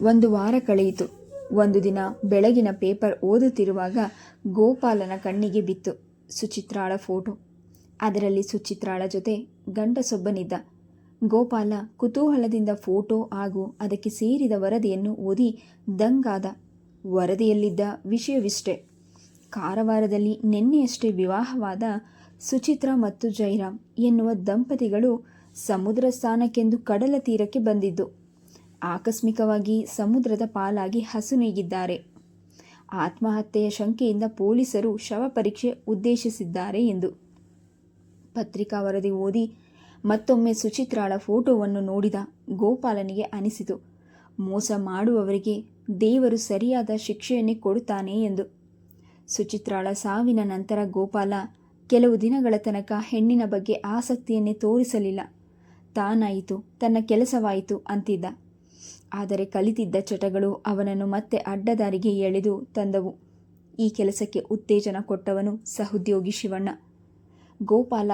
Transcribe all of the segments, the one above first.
ಒಂದು ವಾರ ಕಳೆಯಿತು. ಒಂದು ದಿನ ಬೆಳಗಿನ ಪೇಪರ್ ಓದುತ್ತಿರುವಾಗ ಗೋಪಾಲನ ಕಣ್ಣಿಗೆ ಬಿತ್ತು. ಸುಚಿತ್ರಾಳ ಫೋಟೋ. ಅದರಲ್ಲಿ ಸುಚಿತ್ರಾಳ ಜೊತೆ ಗಂಡಸೊಬ್ಬನಿದ್ದ. ಗೋಪಾಲ ಕುತೂಹಲದಿಂದ ಫೋಟೋ ಹಾಗೂ ಅದಕ್ಕೆ ಸೇರಿದ ವರದಿಯನ್ನು ಓದಿ ದಂಗಾದ. ವರದಿಯಲ್ಲಿದ್ದ ವಿಷಯವಿಷ್ಟೆ. ಕಾರವಾರದಲ್ಲಿ ನಿನ್ನೆಯಷ್ಟೇ ವಿವಾಹವಾದ ಸುಚಿತ್ರಾ ಮತ್ತು ಜೈರಾಮ್ ಎನ್ನುವ ದಂಪತಿಗಳು ಸಮುದ್ರ ಸ್ಥಾನಕ್ಕೆಂದು ಕಡಲ ತೀರಕ್ಕೆ ಬಂದಿದ್ದು. ಆಕಸ್ಮಿಕವಾಗಿ ಸಮುದ್ರದ ಪಾಲಾಗಿ ಹಸುನೀಗಿದ್ದಾರೆ ಆತ್ಮಹತ್ಯೆಯ ಶಂಕೆಯಿಂದ ಪೊಲೀಸರು ಶವ ಪರೀಕ್ಷೆ ಉದ್ದೇಶಿಸಿದ್ದಾರೆ ಎಂದು ಪತ್ರಿಕಾ ವರದಿ ಓದಿ ಮತ್ತೊಮ್ಮೆ ಸುಚಿತ್ರಾಳ ಫೋಟೋವನ್ನು ನೋಡಿದ ಗೋಪಾಲನಿಗೆ ಅನಿಸಿತು. ಮೋಸ ಮಾಡುವವರಿಗೆ ದೇವರು ಸರಿಯಾದ ಶಿಕ್ಷೆಯನ್ನೇ ಕೊಡುತ್ತಾನೆ ಎಂದು. ಸುಚಿತ್ರಾಳ ಸಾವಿನ ನಂತರ ಗೋಪಾಲ ಕೆಲವು ದಿನಗಳ ತನಕ ಹೆಣ್ಣಿನ ಬಗ್ಗೆ ಆಸಕ್ತಿಯನ್ನೇ ತೋರಿಸಲಿಲ್ಲ. ತಾನಾಯಿತು, ತನ್ನ ಕೆಲಸವಾಯಿತು ಅಂತಿದ್ದ. ಆದರೆ ಕಲಿತಿದ್ದ ಚಟಗಳು ಅವನನ್ನು ಮತ್ತೆ ಅಡ್ಡದಾರಿಗೆ ಎಳೆದು ತಂದವು. ಈ ಕೆಲಸಕ್ಕೆ ಉತ್ತೇಜನ ಕೊಟ್ಟವನು ಸಹೋದ್ಯೋಗಿ ಶಿವಣ್ಣ. ಗೋಪಾಲ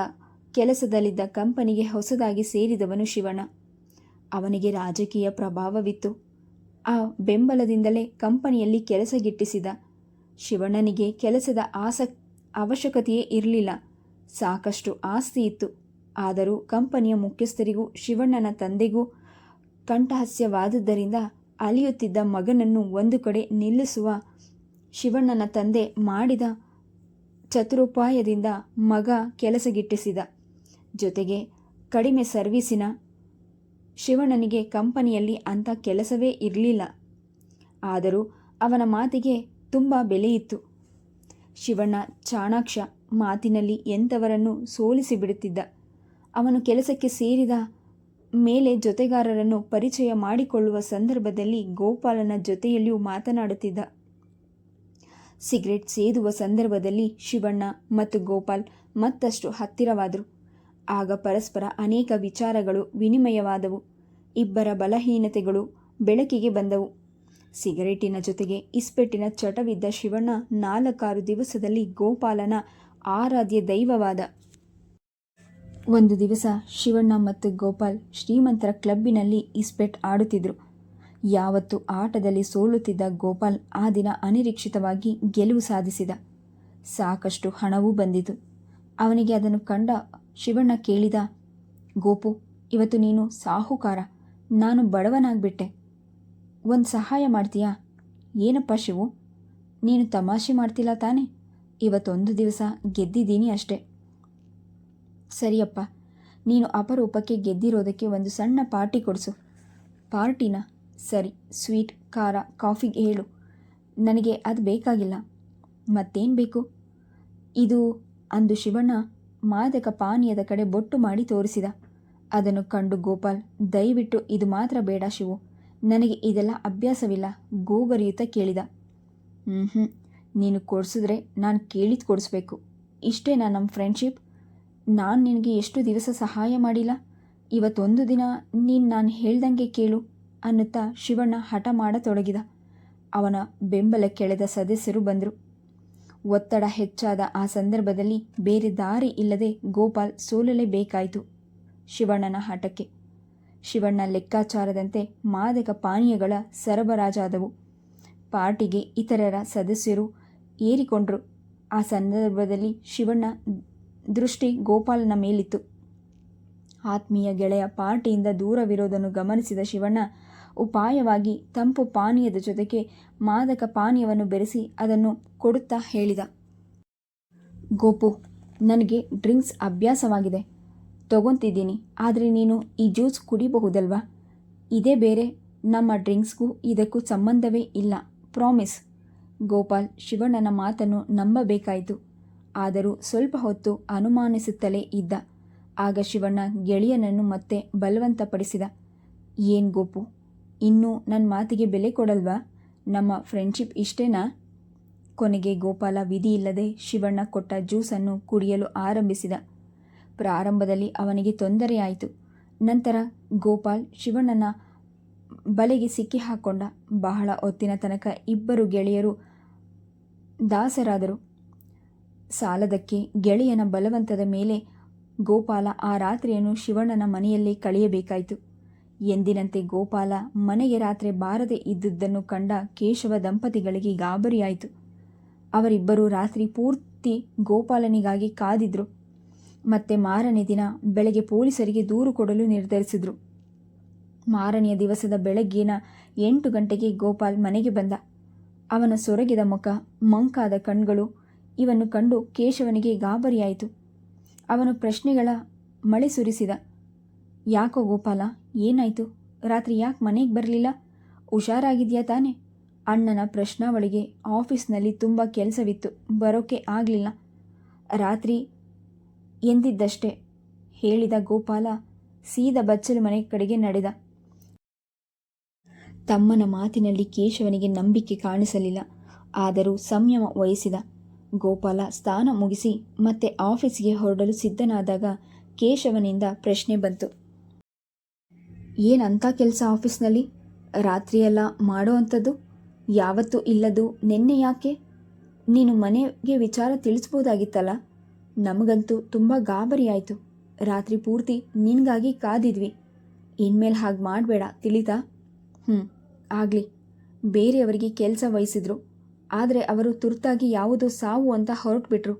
ಕೆಲಸದಲ್ಲಿದ್ದ ಕಂಪನಿಗೆ ಹೊಸದಾಗಿ ಸೇರಿದವನು ಶಿವಣ್ಣ. ಅವನಿಗೆ ರಾಜಕೀಯ ಪ್ರಭಾವವಿತ್ತು. ಆ ಬೆಂಬಲದಿಂದಲೇ ಕಂಪನಿಯಲ್ಲಿ ಕೆಲಸ ಗಿಟ್ಟಿಸಿದ. ಶಿವಣ್ಣನಿಗೆ ಕೆಲಸದ ಆಸಕ್ ಅವಶ್ಯಕತೆಯೇ ಇರಲಿಲ್ಲ. ಸಾಕಷ್ಟು ಆಸ್ತಿ ಇತ್ತು. ಆದರೂ ಕಂಪನಿಯ ಮುಖ್ಯಸ್ಥರಿಗೂ ಶಿವಣ್ಣನ ತಂದೆಗೂ ಕಂಠಹಾಸ್ಯವಾದುದರಿಂದ ಅಲಿಯುತ್ತಿದ್ದ ಮಗನನ್ನು ಒಂದು ಕಡೆ ನಿಲ್ಲಿಸುವ ಶಿವಣ್ಣನ ತಂದೆ ಮಾಡಿದ ಚತುರೋಪಾಯದಿಂದ ಮಗ ಕೆಲಸಗಿಟ್ಟಿಸಿದ. ಜೊತೆಗೆ ಕಡಿಮೆ ಸರ್ವೀಸಿನ ಶಿವಣ್ಣನಿಗೆ ಕಂಪನಿಯಲ್ಲಿ ಅಂಥ ಕೆಲಸವೇ ಇರಲಿಲ್ಲ. ಆದರೂ ಅವನ ಮಾತಿಗೆ ತುಂಬ ಬೆಲೆಯಿತ್ತು. ಶಿವಣ್ಣ ಚಾಣಾಕ್ಷ ಮಾತಿನಲ್ಲಿ ಎಂಥವರನ್ನು ಸೋಲಿಸಿಬಿಡುತ್ತಿದ್ದ ಅವನು ಕೆಲಸಕ್ಕೆ ಸೇರಿದ ಮೇಲೆ ಜೊತೆಗಾರರನ್ನು ಪರಿಚಯ ಮಾಡಿಕೊಳ್ಳುವ ಸಂದರ್ಭದಲ್ಲಿ ಗೋಪಾಲನ ಜೊತೆಯಲ್ಲಿಯೂ ಮಾತನಾಡುತ್ತಿದ್ದ. ಸಿಗರೆಟ್ ಸೇದುವ ಸಂದರ್ಭದಲ್ಲಿ ಶಿವಣ್ಣ ಮತ್ತು ಗೋಪಾಲ್ ಮತ್ತಷ್ಟು ಹತ್ತಿರವಾದರು. ಆಗ ಪರಸ್ಪರ ಅನೇಕ ವಿಚಾರಗಳು ವಿನಿಮಯವಾದವು. ಇಬ್ಬರ ಬಲಹೀನತೆಗಳು ಬೆಳಕಿಗೆ ಬಂದವು. ಸಿಗರೇಟಿನ ಜೊತೆಗೆ ಇಸ್ಪೆಟ್ಟಿನ ಚಟವಿದ್ದ ಶಿವಣ್ಣ ನಾಲ್ಕಾರು ದಿವಸದಲ್ಲಿ ಗೋಪಾಲನ ಆರಾಧ್ಯ ದೈವವಾದ ಒಂದು ದಿವಸ ಶಿವಣ್ಣ ಮತ್ತು ಗೋಪಾಲ್ ಶ್ರೀಮಂತರ ಕ್ಲಬ್ಬಿನಲ್ಲಿ ಇಸ್ಪೆಟ್ ಆಡುತ್ತಿದ್ದರು ಯಾವತ್ತು ಆಟದಲ್ಲಿ ಸೋಲುತ್ತಿದ್ದ ಗೋಪಾಲ್ ಆ ದಿನ ಅನಿರೀಕ್ಷಿತವಾಗಿ ಗೆಲುವು ಸಾಧಿಸಿದ. ಸಾಕಷ್ಟು ಹಣವೂ ಬಂದಿತು. ಅವನಿಗೆ ಅದನ್ನು ಕಂಡ ಶಿವಣ್ಣ ಕೇಳಿದ, ಗೋಪು, ಇವತ್ತು ನೀನು ಸಾಹುಕಾರ. ನಾನು ಬಡವನಾಗ್ಬಿಟ್ಟೆ. ಒಂದು ಸಹಾಯ ಮಾಡ್ತೀಯಾ? ಏನಪ್ಪ ಶಿವು? ನೀನು ತಮಾಷೆ ಮಾಡ್ತಿಲ್ಲ ತಾನೇ? ಇವತ್ತೊಂದು ದಿವಸ ಗೆದ್ದಿದ್ದೀನಿ ಅಷ್ಟೆ. ಸರಿಯಪ್ಪ, ನೀನು ಅಪರೂಪಕ್ಕೆ ಗೆದ್ದಿರೋದಕ್ಕೆ ಒಂದು ಸಣ್ಣ ಪಾರ್ಟಿ ಕೊಡಿಸು. ಪಾರ್ಟಿನ? ಸರಿ, ಸ್ವೀಟ್, ಖಾರ ಕಾಫಿಗೆ ಹೇಳು. ನನಗೆ ಅದು ಬೇಕಾಗಿಲ್ಲ. ಮತ್ತೇನು ಬೇಕು? ಇದು ಅಂದು ಶಿವಣ್ಣ ಮಾದಕ ಪಾನೀಯದ ಕಡೆ ಬೊಟ್ಟು ಮಾಡಿ ತೋರಿಸಿದ. ಅದನ್ನು ಕಂಡು ಗೋಪಾಲ್, ದಯವಿಟ್ಟು ಇದು ಮಾತ್ರ ಬೇಡ ಶಿವು. ನನಗೆ ಇದೆಲ್ಲ ಅಭ್ಯಾಸವಿಲ್ಲ ಗೋಗರಿಯುತ ಕೇಳಿದ. ಹ್ಞೂ ಹ್ಞೂ ನೀನು ಕೊಡಿಸಿದ್ರೆ ನಾನು ಕೇಳಿದ ಕೊಡಿಸ್ಬೇಕು. ಇಷ್ಟೇನಾ ನಮ್ಮ ಫ್ರೆಂಡ್ಶಿಪ್ ನಾನು ನಿನಗೆ ಎಷ್ಟು ದಿವಸ ಸಹಾಯ ಮಾಡಿಲ್ಲ? ಇವತ್ತೊಂದು ದಿನ ನೀನು ನಾನು ಹೇಳ್ದಂಗೆ ಕೇಳು ಅನ್ನುತ್ತಾ ಶಿವಣ್ಣ ಹಠ ಮಾಡತೊಡಗಿದ. ಅವನ ಬೆಂಬಲ ಕೆಳೆದ ಸದಸ್ಯರು ಬಂದರು. ಒತ್ತಡ ಹೆಚ್ಚಾದ ಆ ಸಂದರ್ಭದಲ್ಲಿ ಬೇರೆ ದಾರಿ ಇಲ್ಲದೆ ಗೋಪಾಲ್ ಸೋಲಲೇಬೇಕಾಯಿತು ಶಿವಣ್ಣನ ಹಠಕ್ಕೆ. ಶಿವಣ್ಣ ಲೆಕ್ಕಾಚಾರದಂತೆ ಮಾದಕ ಪಾನೀಯಗಳ ಸರಬರಾಜಾದವು. ಪಾರ್ಟಿಗೆ ಇತರರ ಸದಸ್ಯರು ಏರಿಕೊಂಡರು. ಆ ಸಂದರ್ಭದಲ್ಲಿ ಶಿವಣ್ಣ ದೃಷ್ಟಿ ಗೋಪಾಲನ ಮೇಲಿತ್ತು. ಆತ್ಮೀಯ ಗೆಳೆಯ ಪಾರ್ಟಿಯಿಂದ ದೂರವಿರೋದನ್ನು ಗಮನಿಸಿದ ಶಿವಣ್ಣ ಉಪಾಯವಾಗಿ ತಂಪು ಪಾನೀಯದ ಜೊತೆಗೆ ಮಾದಕ ಪಾನೀಯವನ್ನು ಬೆರೆಸಿ ಅದನ್ನು ಕೊಡುತ್ತಾ ಹೇಳಿದ. ಗೋಪು, ನನಗೆ ಡ್ರಿಂಕ್ಸ್ ಅಭ್ಯಾಸವಾಗಿದೆ. ತಗೊಂತಿದ್ದೀನಿ, ಆದರೆ ನೀನು ಈ ಜ್ಯೂಸ್ ಕುಡಿಬಹುದಲ್ವಾ? ಇದೇ ಬೇರೆ, ನಮ್ಮ ಡ್ರಿಂಕ್ಸ್ಗೂ ಇದಕ್ಕೂ ಸಂಬಂಧವೇ ಇಲ್ಲ, ಪ್ರಾಮಿಸ್. ಗೋಪಾಲ್, ಶಿವಣ್ಣನ ಮಾತನ್ನು ನಂಬಬೇಕಾಯಿತು. ಆದರೂ ಸ್ವಲ್ಪ ಹೊತ್ತು ಅನುಮಾನಿಸುತ್ತಲೇ ಇದ್ದ. ಆಗ ಶಿವಣ್ಣ ಗೆಳೆಯನನ್ನು ಮತ್ತೆ ಬಲವಂತಪಡಿಸಿದ. ಏನು ಗೋಪು, ಇನ್ನೂ ನನ್ನ ಮಾತಿಗೆ ಬೆಲೆ ಕೊಡಲ್ವಾ? ನಮ್ಮ ಫ್ರೆಂಡ್ಶಿಪ್ ಇಷ್ಟೇನಾ? ಕೊನೆಗೆ ಗೋಪಾಲ ವಿಧಿಯಿಲ್ಲದೆ ಶಿವಣ್ಣ ಕೊಟ್ಟ ಜ್ಯೂಸನ್ನು ಕುಡಿಯಲು ಆರಂಭಿಸಿದ. ಪ್ರಾರಂಭದಲ್ಲಿ ಅವನಿಗೆ ತೊಂದರೆಯಾಯಿತು ನಂತರ ಗೋಪಾಲ್ ಶಿವಣ್ಣನ ಬಲೆಗೆ ಸಿಕ್ಕಿ ಹಾಕ್ಕೊಂಡ ಬಹಳ ಹೊತ್ತಿನ ತನಕ ಇಬ್ಬರು ಗೆಳೆಯರು ದಾಸರಾದರು. ಸಾಲದಕ್ಕೆ ಗೆಳೆಯನ ಬಲವಂತದ ಮೇಲೆ ಗೋಪಾಲ ಆ ರಾತ್ರಿಯನ್ನು ಶಿವಣ್ಣನ ಮನೆಯಲ್ಲೇ ಕಳೆಯಬೇಕಾಯಿತು. ಎಂದಿನಂತೆ ಗೋಪಾಲ ಮನೆಗೆ ರಾತ್ರಿ ಬಾರದೆ ಇದ್ದುದನ್ನು ಕಂಡ ಕೇಶವ ದಂಪತಿಗಳಿಗೆ ಗಾಬರಿಯಾಯಿತು. ಅವರಿಬ್ಬರು ರಾತ್ರಿ ಪೂರ್ತಿ ಗೋಪಾಲನಿಗಾಗಿ ಕಾದಿದ್ರು. ಮತ್ತೆ ಮಾರನೇ ದಿನ ಬೆಳಗ್ಗೆ ಪೊಲೀಸರಿಗೆ ದೂರು ಕೊಡಲು ನಿರ್ಧರಿಸಿದ್ರು. ಮಾರನೆಯ ದಿವಸದ ಬೆಳಗ್ಗಿನ ಎಂಟು ಗಂಟೆಗೆ ಗೋಪಾಲ್ ಮನೆಗೆ ಬಂದ. ಅವನ ಸೊರಗಿದ ಮುಖ ಮಂಕಾದ ಕಣ್ಗಳು ಇವನ್ನು ಕಂಡು ಕೇಶವನಿಗೆ ಗಾಬರಿಯಾಯಿತು. ಅವನು ಪ್ರಶ್ನೆಗಳ ಮಳೆ ಸುರಿಸಿದ. ಯಾಕೋ ಗೋಪಾಲ, ಏನಾಯಿತು? ರಾತ್ರಿ ಯಾಕೆ ಮನೆಗೆ ಬರಲಿಲ್ಲ? ಹುಷಾರಾಗಿದೆಯಾ ತಾನೆ? ಅಣ್ಣನ ಪ್ರಶ್ನಾವಳಿಗೆ ಆಫೀಸ್ನಲ್ಲಿ ತುಂಬ ಕೆಲಸವಿತ್ತು. ಬರೋಕೆ ಆಗಲಿಲ್ಲ. ರಾತ್ರಿ ಎಂದಿದ್ದಷ್ಟೇ ಹೇಳಿದ ಗೋಪಾಲ ಸೀದ ಬಚ್ಚಲು ಮನೆ ಕಡೆಗೆ ನಡೆದ. ತಮ್ಮನ ಮಾತಿನಲ್ಲಿ ಕೇಶವನಿಗೆ ನಂಬಿಕೆ ಕಾಣಿಸಲಿಲ್ಲ. ಆದರೂ ಸಂಯಮ ವಹಿಸಿದ. ಗೋಪಾಲ ಸ್ನಾನ ಮುಗಿಸಿ ಮತ್ತೆ ಆಫೀಸ್ಗೆ ಹೊರಡಲು ಸಿದ್ಧನಾದಾಗ ಕೇಶವನಿಂದ ಪ್ರಶ್ನೆ ಬಂತು. ಏನಂಥ ಕೆಲಸ ಆಫೀಸ್ನಲ್ಲಿ? ರಾತ್ರಿಯೆಲ್ಲ ಮಾಡೋ ಅಂಥದ್ದು? ಯಾವತ್ತೂ ಇಲ್ಲದು ನಿನ್ನೆ ಯಾಕೆ? ನೀನು ಮನೆಗೆ ವಿಚಾರ ತಿಳಿಸ್ಬೋದಾಗಿತ್ತಲ್ಲ? ನಮಗಂತೂ ತುಂಬ ಗಾಬರಿ ಆಯಿತು. ರಾತ್ರಿ ಪೂರ್ತಿ ನಿನಗಾಗಿ ಕಾದಿದ್ವಿ. ಇನ್ಮೇಲೆ ಹಾಗೆ ಮಾಡಬೇಡ, ತಿಳಿತಾ? ಹ್ಞೂ ಆಗಲಿ. ಬೇರೆಯವರಿಗೆ ಕೆಲಸ ವಹಿಸಿದ್ರು. ಆದರೆ ಅವರು ತುರ್ತಾಗಿ ಯಾವುದೋ ಸಾವು ಅಂತ ಹೊರಟುಬಿಟ್ರು.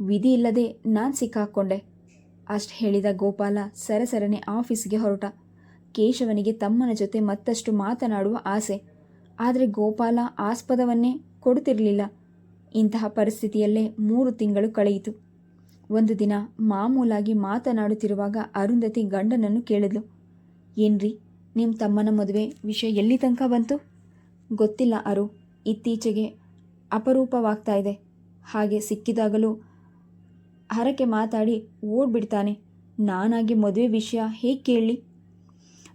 ವಿಧಿ ಇಲ್ಲದೆ ನಾನು ಸಿಕ್ಕಾಕ್ಕೊಂಡೆ ಅಷ್ಟು ಹೇಳಿದ ಗೋಪಾಲ ಸರಸರನೆ ಆಫೀಸ್ಗೆ ಹೊರಟ. ಕೇಶವನಿಗೆ ತಮ್ಮನ ಜೊತೆ ಮತ್ತಷ್ಟು ಮಾತನಾಡುವ ಆಸೆ. ಆದರೆ ಗೋಪಾಲ ಆಸ್ಪದವನ್ನೇ ಕೊಡುತ್ತಿರಲಿಲ್ಲ. ಇಂತಹ ಪರಿಸ್ಥಿತಿಯಲ್ಲೇ ಮೂರು ತಿಂಗಳು ಕಳೆಯಿತು. ಒಂದು ದಿನ ಮಾಮೂಲಾಗಿ ಮಾತನಾಡುತ್ತಿರುವಾಗ ಅರುಂಧತಿ ಗಂಡನನ್ನು ಕೇಳಿದ್ಲು. ಏನ್ರಿ ನಿಮ್ಮ ತಮ್ಮನ ಮದುವೆ ವಿಷಯ ಎಲ್ಲಿ ತನಕ ಬಂತು? ಗೊತ್ತಿಲ್ಲ ಅರು, ಇತ್ತೀಚೆಗೆ ಅಪರೂಪವಾಗ್ತಾ ಇದೆ. ಹಾಗೆ ಸಿಕ್ಕಿದಾಗಲೂ ಹರಕೆ ಮಾತಾಡಿ ಓಡ್ಬಿಡ್ತಾನೆ. ನಾನಾಗಿ ಮದುವೆ ವಿಷಯ ಹೇಗೆ ಕೇಳಲಿ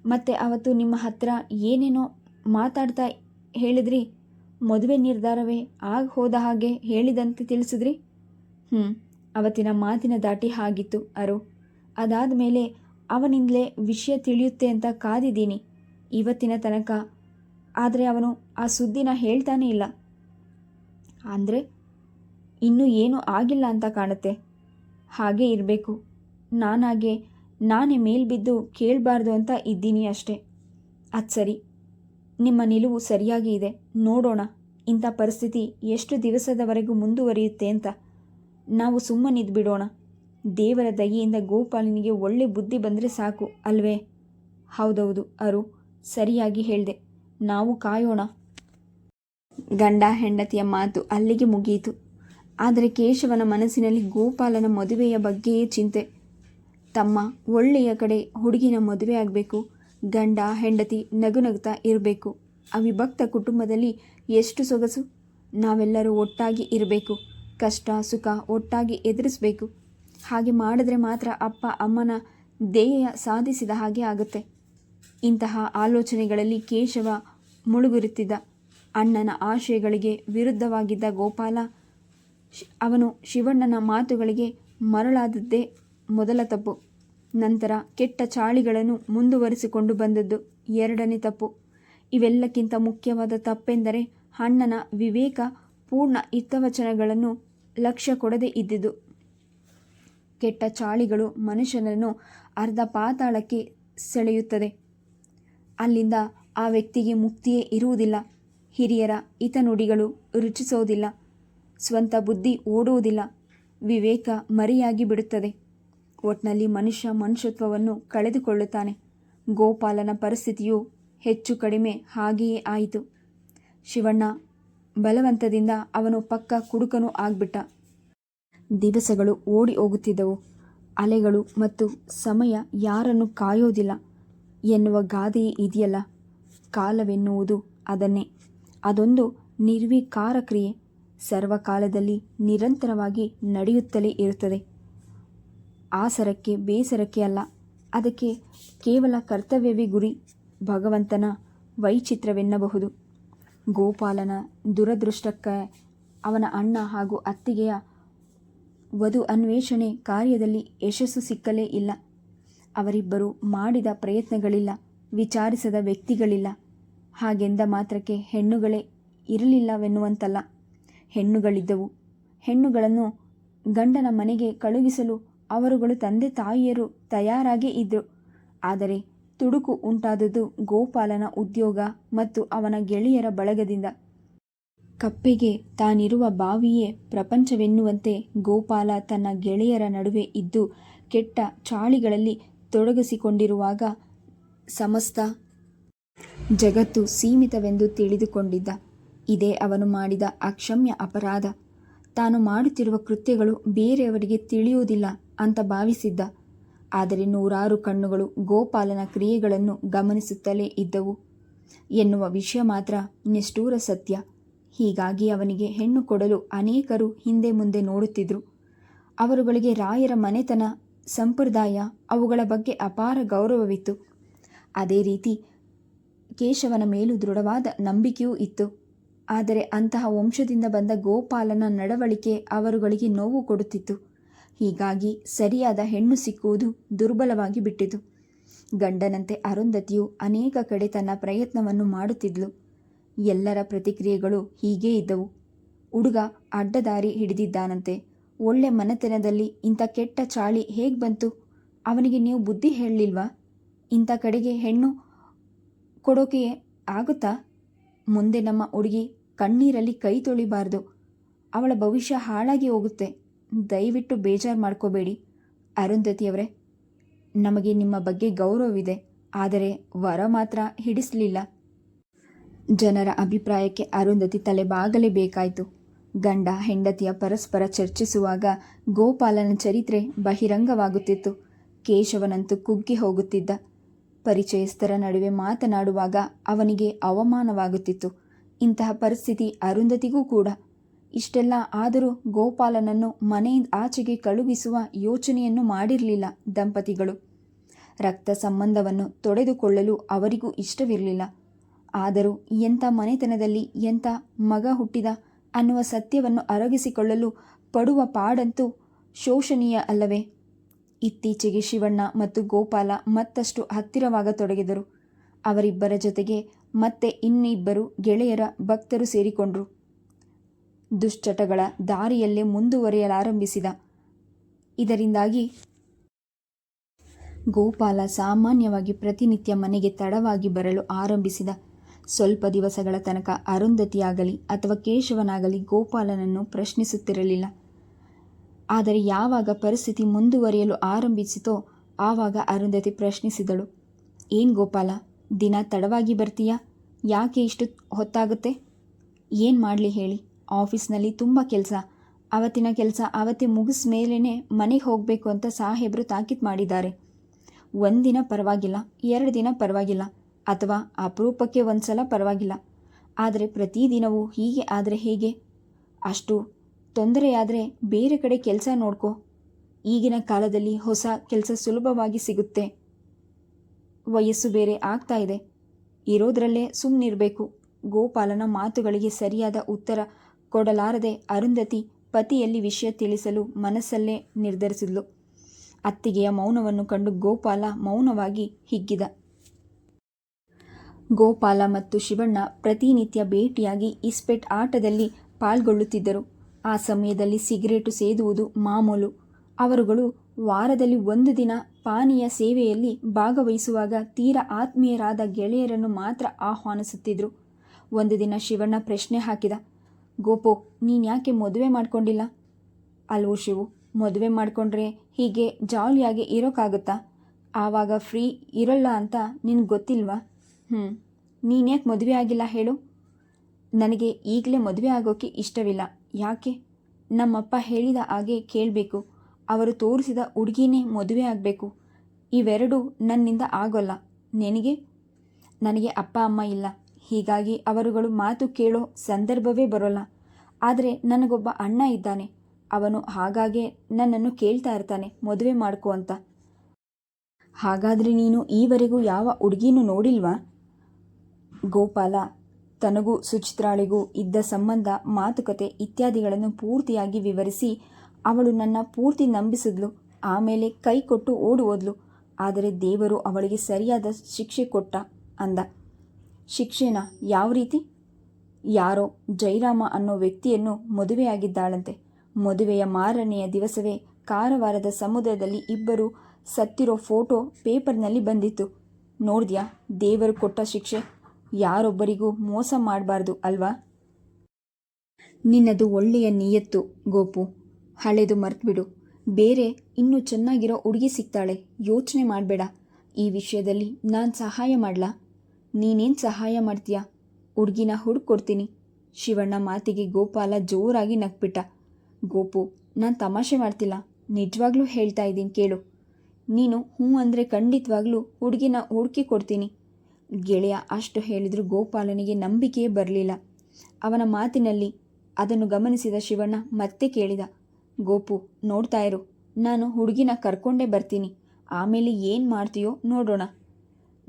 ಮತ್ತು ಅವತ್ತು ನಿಮ್ಮ ಹತ್ರ ಏನೇನೋ ಮಾತಾಡ್ತಾ ಹೇಳಿದ್ರಿ? ಮದುವೆ ನಿರ್ಧಾರವೇ ಆಗ ಹೋದ ಹಾಗೆ ಹೇಳಿದಂತೆ ತಿಳಿಸಿದ್ರಿ? ಹ್ಞೂ ಅವತ್ತಿನ ಮಾತಿನ ದಾಟಿ ಹಾಗಿತ್ತು ಅರು. ಅದಾದ ಮೇಲೆ ಅವನಿಂದಲೇ ವಿಷಯ ತಿಳಿಯುತ್ತೆ ಅಂತ ಕಾದಿದ್ದೀನಿ. ಇವತ್ತಿನ ತನಕ. ಆದರೆ ಅವನು ಆ ಸುದ್ದಿನ ಹೇಳ್ತಾನೇ ಇಲ್ಲ. ಅಂದರೆ ಇನ್ನೂ ಏನೂ ಆಗಿಲ್ಲ ಅಂತ ಕಾಣುತ್ತೆ. ಹಾಗೇ ಇರಬೇಕು. ನಾನಾಗೆ, ನಾನೇ ಮೇಲ್ಬಿದ್ದು ಕೇಳಬಾರ್ದು ಅಂತ ಇದ್ದೀನಿ ಅಷ್ಟೇ. ಅದು ಸರಿ. ನಿಮ್ಮ ನಿಲುವು ಸರಿಯಾಗಿ ಇದೆ. ನೋಡೋಣ. ಇಂಥ ಪರಿಸ್ಥಿತಿ ಎಷ್ಟು ದಿವಸದವರೆಗೂ ಮುಂದುವರಿಯುತ್ತೆ ಅಂತ. ನಾವು ಸುಮ್ಮನಿದ್ದು ಬಿಡೋಣ ದೇವರ ದಯೆಯಿಂದ ಗೋಪಾಲನಿಗೆ ಒಳ್ಳೆ ಬುದ್ಧಿ ಬಂದರೆ ಸಾಕು, ಅಲ್ವೇ? ಹೌದೌದು, ಅರು. ಸರಿಯಾಗಿ ಹೇಳಿದೆ. ನಾವು ಕಾಯೋಣ. ಗಂಡ ಹೆಂಡತಿಯ ಮಾತು ಅಲ್ಲಿಗೆ ಮುಗಿಯಿತು. ಆದರೆ ಕೇಶವನ ಮನಸ್ಸಿನಲ್ಲಿ ಗೋಪಾಲನ ಮದುವೆಯ ಬಗ್ಗೆಯೇ ಚಿಂತೆ. ತಮ್ಮ ಒಳ್ಳೆಯ ಕಡೆ ಹುಡುಗಿನ ಮದುವೆ ಆಗಬೇಕು, ಗಂಡ ಹೆಂಡತಿ ನಗುನಗುತ್ತಾ ಇರಬೇಕು. ಅವಿಭಕ್ತ ಕುಟುಂಬದಲ್ಲಿ ಎಷ್ಟು ಸೊಗಸು? ನಾವೆಲ್ಲರೂ ಒಟ್ಟಾಗಿ ಇರಬೇಕು, ಕಷ್ಟ, ಸುಖ ಒಟ್ಟಾಗಿ ಎದುರಿಸಬೇಕು. ಹಾಗೆ ಮಾಡಿದ್ರೆ ಮಾತ್ರ ಅಪ್ಪ ಅಮ್ಮನ ಧ್ಯೇಯ ಸಾಧಿಸಿದ ಹಾಗೆ ಆಗುತ್ತೆ. ಇಂತಹ ಆಲೋಚನೆಗಳಲ್ಲಿ ಕೇಶವ ಮುಳುಗುರುತ್ತಿದ್ದ. ಅಣ್ಣನ ಆಶಯಗಳಿಗೆ ವಿರುದ್ಧವಾಗಿದ್ದ ಗೋಪಾಲ ಅವನು ಶಿವಣ್ಣನ ಮಾತುಗಳಿಗೆ ಮರಳಾದದ್ದೇ ಮೊದಲ ತಪ್ಪು. ನಂತರ ಕೆಟ್ಟ ಚಾಳಿಗಳನ್ನು ಮುಂದುವರಿಸಿಕೊಂಡು ಬಂದದ್ದು ಎರಡನೇ ತಪ್ಪು. ಇವೆಲ್ಲಕ್ಕಿಂತ ಮುಖ್ಯವಾದ ತಪ್ಪೆಂದರೆ ಅಣ್ಣನ ವಿವೇಕ ಪೂರ್ಣ ಹಿತವಚನಗಳನ್ನು ಲಕ್ಷ್ಯ ಕೊಡದೇ ಇದ್ದಿದ್ದು. ಕೆಟ್ಟ ಚಾಳಿಗಳು ಮನುಷ್ಯನನ್ನು ಅರ್ಧ ಪಾತಾಳಕ್ಕೆ ಸೆಳೆಯುತ್ತದೆ. ಅಲ್ಲಿಂದ ಆ ವ್ಯಕ್ತಿಗೆ ಮುಕ್ತಿಯೇ ಇರುವುದಿಲ್ಲ. ಹಿರಿಯರ ಹಿತನುಡಿಗಳು ರುಚಿಸೋದಿಲ್ಲ. ಸ್ವಂತ ಬುದ್ಧಿ ಓಡುವುದಿಲ್ಲ ವಿವೇಕ ಮರಿಯಾಗಿ ಬಿಡುತ್ತದೆ. ಒಟ್ನಲ್ಲಿ ಮನುಷ್ಯ ಮನುಷ್ಯತ್ವವನ್ನು ಕಳೆದುಕೊಳ್ಳುತ್ತಾನೆ. ಗೋಪಾಲನ ಪರಿಸ್ಥಿತಿಯು ಹೆಚ್ಚು ಕಡಿಮೆ ಹಾಗೆಯೇ ಆಯಿತು. ಶಿವಣ್ಣ ಬಲವಂತದಿಂದ ಅವನು ಪಕ್ಕ ಕುಡುಕನೂ ಆಗ್ಬಿಟ್ಟ. ದಿವಸಗಳು ಓಡಿ ಹೋಗುತ್ತಿದ್ದವು. ಅಲೆಗಳು ಮತ್ತು ಸಮಯ ಯಾರನ್ನು ಕಾಯೋದಿಲ್ಲ. ಎನ್ನುವ ಗಾದೆಯೇ ಇದೆಯಲ್ಲ. ಕಾಲವೆನ್ನುವುದು ಅದನ್ನೇ. ಅದೊಂದು ನಿರ್ವಿಕಾರ ಕ್ರಿಯೆ ಸರ್ವಕಾಲದಲ್ಲಿ ನಿರಂತರವಾಗಿ ನಡೆಯುತ್ತಲೇ ಇರುತ್ತದೆ. ಆಸರಕ್ಕೆ ಬೇಸರಕ್ಕೆ ಅಲ್ಲ, ಅದಕ್ಕೆ ಕೇವಲ ಕರ್ತವ್ಯವೇ ಗುರಿ. ಭಗವಂತನ ವೈಚಿತ್ರವೆನ್ನಬಹುದು. ಗೋಪಾಲನ ದುರದೃಷ್ಟಕ್ಕೆ ಅವನ ಅಣ್ಣ ಹಾಗೂ ಅತ್ತಿಗೆಯ ವಧು ಅನ್ವೇಷಣೆ ಕಾರ್ಯದಲ್ಲಿ ಯಶಸ್ಸು ಸಿಕ್ಕಲೇ ಇಲ್ಲ. ಅವರಿಬ್ಬರು ಮಾಡಿದ ಪ್ರಯತ್ನಗಳಿಲ್ಲ, ವಿಚಾರಿಸದ ವ್ಯಕ್ತಿಗಳಿಲ್ಲ. ಹಾಗೆಂದ ಮಾತ್ರಕ್ಕೆ ಹೆಣ್ಣುಗಳೇ ಇರಲಿಲ್ಲವೆನ್ನುವಂತಲ್ಲ. ಹೆಣ್ಣುಗಳಿದ್ದವು. ಹೆಣ್ಣುಗಳನ್ನು ಗಂಡನ ಮನೆಗೆ ಕಳುಹಿಸಲು ಅವರುಗಳು ತಂದೆ ತಾಯಿಯರು ತಯಾರಾಗೇ ಇದ್ದರು ಆದರೆ ತುಡುಕು ಉಂಟಾದದ್ದು ಗೋಪಾಲನ ಉದ್ಯೋಗ ಮತ್ತು ಅವನ ಗೆಳೆಯರ ಬಳಗದಿಂದ. ಕಪ್ಪೆಗೆ ತಾನಿರುವ ಬಾವಿಯೇ ಪ್ರಪಂಚವೆನ್ನುವಂತೆ ಗೋಪಾಲ ತನ್ನ ಗೆಳೆಯರ ನಡುವೆ ಇದ್ದು ಕೆಟ್ಟ ಚಾಳಿಗಳಲ್ಲಿ ತೊಡಗಿಸಿಕೊಂಡಿರುವಾಗ ಸಮಸ್ತ ಜಗತ್ತು ಸೀಮಿತವೆಂದು ತಿಳಿದುಕೊಂಡಿದ್ದ. ಇದೇ ಅವನು ಮಾಡಿದ ಅಕ್ಷಮ್ಯ ಅಪರಾಧ. ತಾನು ಮಾಡುತ್ತಿರುವ ಕೃತ್ಯಗಳು ಬೇರೆಯವರಿಗೆ ತಿಳಿಯುವುದಿಲ್ಲ ಅಂತ ಭಾವಿಸಿದ್ದ. ಆದರೆ ನೂರಾರು ಕಣ್ಣುಗಳು ಗೋಪಾಲನ ಕ್ರಿಯೆಗಳನ್ನು ಗಮನಿಸುತ್ತಲೇ ಇದ್ದವು. ಎನ್ನುವ ವಿಷಯ ಮಾತ್ರ ನಿಷ್ಠೂರ ಸತ್ಯ. ಹೀಗಾಗಿ ಅವನಿಗೆ ಹೆಣ್ಣು ಕೊಡಲು ಅನೇಕರು ಹಿಂದೆ ಮುಂದೆ ನೋಡುತ್ತಿದ್ದರು ಅವರುಗಳಿಗೆ ರಾಯರ ಮನೆತನ, ಸಂಪ್ರದಾಯ ಅವುಗಳ ಬಗ್ಗೆ ಅಪಾರ ಗೌರವವಿತ್ತು. ಅದೇ ರೀತಿ ಕೇಶವನ ಮೇಲೂ ದೃಢವಾದ ನಂಬಿಕೆಯೂ ಇತ್ತು. ಆದರೆ ಅಂತಹ ವಂಶದಿಂದ ಬಂದ ಗೋಪಾಲನ ನಡವಳಿಕೆ ಅವರುಗಳಿಗೆ ನೋವು ಕೊಡುತ್ತಿತ್ತು. ಹೀಗಾಗಿ ಸರಿಯಾದ ಹೆಣ್ಣು ಸಿಕ್ಕುವುದು ದುರ್ಬಲವಾಗಿ ಬಿಟ್ಟಿತು. ಗಂಡನಂತೆ ಅರುಂಧತಿಯು ಅನೇಕ ಕಡೆ ತನ್ನ ಪ್ರಯತ್ನವನ್ನು ಮಾಡುತ್ತಿದ್ಲು. ಎಲ್ಲರ ಪ್ರತಿಕ್ರಿಯೆಗಳು ಹೀಗೇ ಇದ್ದವು. ಹುಡುಗ ಅಡ್ಡದಾರಿ ಹಿಡಿದಿದ್ದಾನಂತೆ. ಒಳ್ಳೆ ಮನೆತನದಲ್ಲಿ ಇಂಥ ಕೆಟ್ಟ ಚಾಳಿ ಹೇಗೆ ಬಂತು? ಅವನಿಗೆ ನೀವು ಬುದ್ಧಿ ಹೇಳಲಿಲ್ವಾ? ಇಂಥ ಕಡೆಗೆ ಹೆಣ್ಣು ಕೊಡೋಕೆ ಆಗುತ್ತಾ? ಮುಂದೆ ನಮ್ಮ ಹುಡುಗಿ ಕಣ್ಣೀರಲ್ಲಿ ಕೈ ತೊಳಿಬಾರ್ದು. ಅವಳ ಭವಿಷ್ಯ ಹಾಳಾಗಿ ಹೋಗುತ್ತೆ. ದಯವಿಟ್ಟು ಬೇಜಾರು ಮಾಡ್ಕೋಬೇಡಿ. ಅರುಂಧತಿಯವರೇ, ನಮಗೆ ನಿಮ್ಮ ಬಗ್ಗೆ ಗೌರವವಿದೆ. ಆದರೆ ವರ ಮಾತ್ರ ಹಿಡಿಸಲಿಲ್ಲ. ಜನರ ಅಭಿಪ್ರಾಯಕ್ಕೆ ಅರುಂಧತಿ ತಲೆಬಾಗಲೇಬೇಕಾಯಿತು ಗಂಡ ಹೆಂಡತಿಯ ಪರಸ್ಪರ ಚರ್ಚಿಸುವಾಗ ಗೋಪಾಲನ ಚರಿತ್ರೆ ಬಹಿರಂಗವಾಗುತ್ತಿತ್ತು. ಕೇಶವನಂತೂ ಕುಗ್ಗಿ ಹೋಗುತ್ತಿದ್ದ. ಪರಿಚಯಸ್ಥರ ನಡುವೆ ಮಾತನಾಡುವಾಗ ಅವನಿಗೆ ಅವಮಾನವಾಗುತ್ತಿತ್ತು. ಇಂತಹ ಪರಿಸ್ಥಿತಿ ಅರುಂಧತಿಗೂ ಕೂಡ. ಇಷ್ಟೆಲ್ಲ ಆದರೂ ಗೋಪಾಲನನ್ನು ಮನೆಯಿಂದ ಆಚೆಗೆ ಕಳುಹಿಸುವ ಯೋಚನೆಯನ್ನು ಮಾಡಿರಲಿಲ್ಲ ದಂಪತಿಗಳು. ರಕ್ತ ಸಂಬಂಧವನ್ನು ತೊಡೆದುಕೊಳ್ಳಲು ಅವರಿಗೂ ಇಷ್ಟವಿರಲಿಲ್ಲ. ಆದರೂ ಎಂಥ ಮನೆತನದಲ್ಲಿ ಎಂಥ ಮಗ ಹುಟ್ಟಿದ ಅನ್ನುವ ಸತ್ಯವನ್ನು ಅರಗಿಸಿಕೊಳ್ಳಲು ಪಡುವ ಪಾಡಂತೂ ಶೋಷಣೀಯ ಅಲ್ಲವೇ? ಇತ್ತೀಚೆಗೆ ಶಿವಣ್ಣ ಮತ್ತು ಗೋಪಾಲ ಮತ್ತಷ್ಟು ಹತ್ತಿರವಾಗತೊಡಗಿದರು ಅವರಿಬ್ಬರ ಜೊತೆಗೆ ಮತ್ತೆ ಇನ್ನಿಬ್ಬರು ಗೆಳೆಯರ ಭಕ್ತರು ಸೇರಿಕೊಂಡ್ರು. ದುಶ್ಚಟಗಳ ದಾರಿಯಲ್ಲೇ ಮುಂದುವರಿಯಲಾರಂಭಿಸಿದ. ಇದರಿಂದಾಗಿ ಗೋಪಾಲ ಸಾಮಾನ್ಯವಾಗಿ ಪ್ರತಿನಿತ್ಯ ಮನೆಗೆ ತಡವಾಗಿ ಬರಲು ಆರಂಭಿಸಿದ. ಸ್ವಲ್ಪ ದಿವಸಗಳ ತನಕ ಅರುಂಧತಿಯಾಗಲಿ ಅಥವಾ ಕೇಶವನಾಗಲಿ ಗೋಪಾಲನನ್ನು ಪ್ರಶ್ನಿಸುತ್ತಿರಲಿಲ್ಲ. ಆದರೆ ಯಾವಾಗ ಪರಿಸ್ಥಿತಿ ಮುಂದುವರಿಯಲು ಆರಂಭಿಸಿತೋ ಆವಾಗ ಅರುಂಧತಿ ಪ್ರಶ್ನಿಸಿದಳು. ಏನು ಗೋಪಾಲ, ದಿನ ತಡವಾಗಿ ಬರ್ತೀಯಾ? ಯಾಕೆ ಇಷ್ಟು ಹೊತ್ತಾಗುತ್ತೆ? ಏನು ಮಾಡಲಿ ಹೇಳಿ. ಆಫೀಸ್ನಲ್ಲಿ ತುಂಬ ಕೆಲಸ. ಅವತ್ತಿನ ಕೆಲಸ ಅವತ್ತೇ ಮುಗಿಸ್ ಮೇಲೇ ಮನೆಗೆ ಹೋಗಬೇಕು ಅಂತ ಸಾಹೇಬರು ತಾಕೀತು ಮಾಡಿದ್ದಾರೆ. ಒಂದಿನ ಪರವಾಗಿಲ್ಲ, ಎರಡು ದಿನ ಪರವಾಗಿಲ್ಲ, ಅಥವಾ ಅಪರೂಪಕ್ಕೆ ಒಂದು ಸಲ ಪರವಾಗಿಲ್ಲ. ಆದರೆ ಪ್ರತಿದಿನವೂ ಹೀಗೆ ಆದರೆ ಹೇಗೆ? ಅಷ್ಟು ತೊಂದರೆಯಾದರೆ ಬೇರೆ ಕಡೆ ಕೆಲಸ ನೋಡ್ಕೋ. ಈಗಿನ ಕಾಲದಲ್ಲಿ ಹೊಸ ಕೆಲಸ ಸುಲಭವಾಗಿ ಸಿಗುತ್ತೆ. ವಯಸ್ಸು ಬೇರೆ ಆಗ್ತಾ ಇದೆ. ಇರೋದ್ರಲ್ಲೇ ಸುಮ್ಮನಿರಬೇಕು ಗೋಪಾಲನ ಮಾತುಗಳಿಗೆ ಸರಿಯಾದ ಉತ್ತರ ಕೊಡಲಾರದೆ ಅರುಂಧತಿ ಪತಿಯಲ್ಲಿ ವಿಷಯ ತಿಳಿಸಲು ಮನಸ್ಸಲ್ಲೇ ನಿರ್ಧರಿಸಿದ್ಲು. ಅತ್ತಿಗೆಯ ಮೌನವನ್ನು ಕಂಡು ಗೋಪಾಲ ಮೌನವಾಗಿ ಹಿಗ್ಗಿದ. ಗೋಪಾಲ ಮತ್ತು ಶಿವಣ್ಣ ಪ್ರತಿನಿತ್ಯ ಭೇಟಿಯಾಗಿ ಇಸ್ಪೆಟ್ ಆಟದಲ್ಲಿ ಪಾಲ್ಗೊಳ್ಳುತ್ತಿದ್ದರು. ಆ ಸಮಯದಲ್ಲಿ ಸಿಗರೇಟು ಸೇದುವುದು ಮಾಮೂಲು. ಅವರುಗಳು ವಾರದಲ್ಲಿ ಒಂದು ದಿನ ಪಾನೀಯ ಸೇವೆಯಲ್ಲಿ ಭಾಗವಹಿಸುವಾಗ ತೀರ ಆತ್ಮೀಯರಾದ ಗೆಳೆಯರನ್ನು ಮಾತ್ರ ಆಹ್ವಾನಿಸುತ್ತಿದ್ದರು ಒಂದು ದಿನ ಶಿವಣ್ಣ ಪ್ರಶ್ನೆ ಹಾಕಿದ, ಗೋಪು ನೀನ್ಯಾಕೆ ಮದುವೆ ಮಾಡ್ಕೊಂಡಿಲ್ಲ? ಅಲ್ವೋ ಶಿವು, ಮದುವೆ ಮಾಡಿಕೊಂಡ್ರೆ ಹೀಗೆ ಜಾಲಿಯಾಗಿ ಇರೋಕ್ಕಾಗುತ್ತಾ ಆವಾಗ ಫ್ರೀ ಇರಲ್ಲ ಅಂತ ನಿನಗೆ ಗೊತ್ತಿಲ್ವಾ? ಹ್ಞೂ ನೀನ್ಯಾಕೆ ಮದುವೆ ಆಗಿಲ್ಲ ಹೇಳು? ನನಗೆ ಈಗಲೇ ಮದುವೆ ಆಗೋಕ್ಕೆ ಇಷ್ಟವಿಲ್ಲ. ಯಾಕೆ? ನಮ್ಮಪ್ಪ ಹೇಳಿದ ಹಾಗೆ ಕೇಳಬೇಕು. ಅವರು ತೋರಿಸಿದ ಹುಡುಗಿನೇ ಮದುವೆ ಆಗಬೇಕು. ಇವೆರಡೂ ನನ್ನಿಂದ ಆಗೋಲ್ಲ. ನಿನಗೆ? ನನಗೆ ಅಪ್ಪ, ಅಮ್ಮ ಇಲ್ಲ. ಹೀಗಾಗಿ ಅವರುಗಳು ಮಾತು ಕೇಳೋ ಸಂದರ್ಭವೇ ಬರೋಲ್ಲ. ಆದರೆ ನನಗೊಬ್ಬ ಅಣ್ಣ ಇದ್ದಾನೆ. ಅವನು ಹಾಗಾಗೆ ನನ್ನನ್ನು ಕೇಳ್ತಾ ಇರ್ತಾನೆ, ಮದುವೆ ಮಾಡ್ಕೋ ಅಂತ. ಹಾಗಾದರೆ ನೀನು ಈವರೆಗೂ ಯಾವ ಹುಡುಗಿನೂ ನೋಡಿಲ್ವಾ? ಗೋಪಾಲ ತನಗೂ ಸುಚಿತ್ರಾಳಿಗೂ ಇದ್ದ ಸಂಬಂಧ, ಮಾತುಕತೆ ಇತ್ಯಾದಿಗಳನ್ನು ಪೂರ್ತಿಯಾಗಿ ವಿವರಿಸಿ ಅವಳು ನನ್ನ ಪೂರ್ತಿ ನಂಬಿಸಿದ್ಲು. ಆಮೇಲೆ ಕೈ ಕೊಟ್ಟು ಆದರೆ ದೇವರು ಅವಳಿಗೆ ಸರಿಯಾದ ಶಿಕ್ಷೆ ಕೊಟ್ಟ ಅಂದ. ಶಿಕ್ಷೆನ ಯಾವ ರೀತಿ? ಯಾರೋ ಜೈರಾಮ ಅನ್ನೋ ವ್ಯಕ್ತಿಯನ್ನು ಮದುವೆಯಾಗಿದ್ದಾಳಂತೆ. ಮದುವೆಯ ಮಾರನೆಯ ದಿವಸವೇ ಕಾರವಾರದ ಸಮುದ್ರದಲ್ಲಿ ಇಬ್ಬರು ಸತ್ತಿರೋ ಫೋಟೋ ಪೇಪರ್ನಲ್ಲಿ ಬಂದಿತ್ತು. ನೋಡಿದ್ಯಾ, ದೇವರು ಕೊಟ್ಟ ಶಿಕ್ಷೆ. ಯಾರೊಬ್ಬರಿಗೂ ಮೋಸ ಮಾಡಬಾರ್ದು ಅಲ್ವಾ? ನಿನ್ನದು ಒಳ್ಳೆಯ ನಿಯತ್ತು, ಗೋಪು. ಹಳೆದು ಮರ್ತ್ಬಿಡು. ಬೇರೆ ಇನ್ನೂ ಚೆನ್ನಾಗಿರೋ ಹುಡುಗಿ ಸಿಗ್ತಾಳೆ. ಯೋಚನೆ ಮಾಡಬೇಡ. ಈ ವಿಷಯದಲ್ಲಿ ನಾನು ಸಹಾಯ ಮಾಡಲಾ? ನೀನೇನು ಸಹಾಯ ಮಾಡ್ತೀಯಾ? ಹುಡುಗಿನ ಹುಡುಕೊಡ್ತೀನಿ. ಶಿವಣ್ಣ ಮಾತಿಗೆ ಗೋಪಾಲ ಜೋರಾಗಿ ನಕ್ಬಿಟ್ಟ ಗೋಪು, ನಾನು ತಮಾಷೆ ಮಾಡ್ತಿಲ್ಲ. ನಿಜವಾಗ್ಲೂ ಹೇಳ್ತಾ ಇದ್ದೀನಿ ಕೇಳು. ನೀನು ಹ್ಞೂ ಅಂದರೆ ಖಂಡಿತವಾಗ್ಲೂ ಹುಡುಗಿನ ಹುಡುಕಿ ಕೊಡ್ತೀನಿ. ಗೆಳೆಯ ಅಷ್ಟು ಹೇಳಿದರೂ ಗೋಪಾಲನಿಗೆ ನಂಬಿಕೆಯೇ ಬರಲಿಲ್ಲ. ಅವನ ಮಾತಿನಲ್ಲಿ ಅದನ್ನು ಗಮನಿಸಿದ ಶಿವಣ್ಣ ಮತ್ತೆ ಕೇಳಿದ, ಗೋಪು, ನೋಡ್ತಾ ಇರು. ನಾನು ಹುಡುಗಿನ ಕರ್ಕೊಂಡೇ ಬರ್ತೀನಿ. ಆಮೇಲೆ ಏನು ಮಾಡ್ತೀಯೋ ನೋಡೋಣ.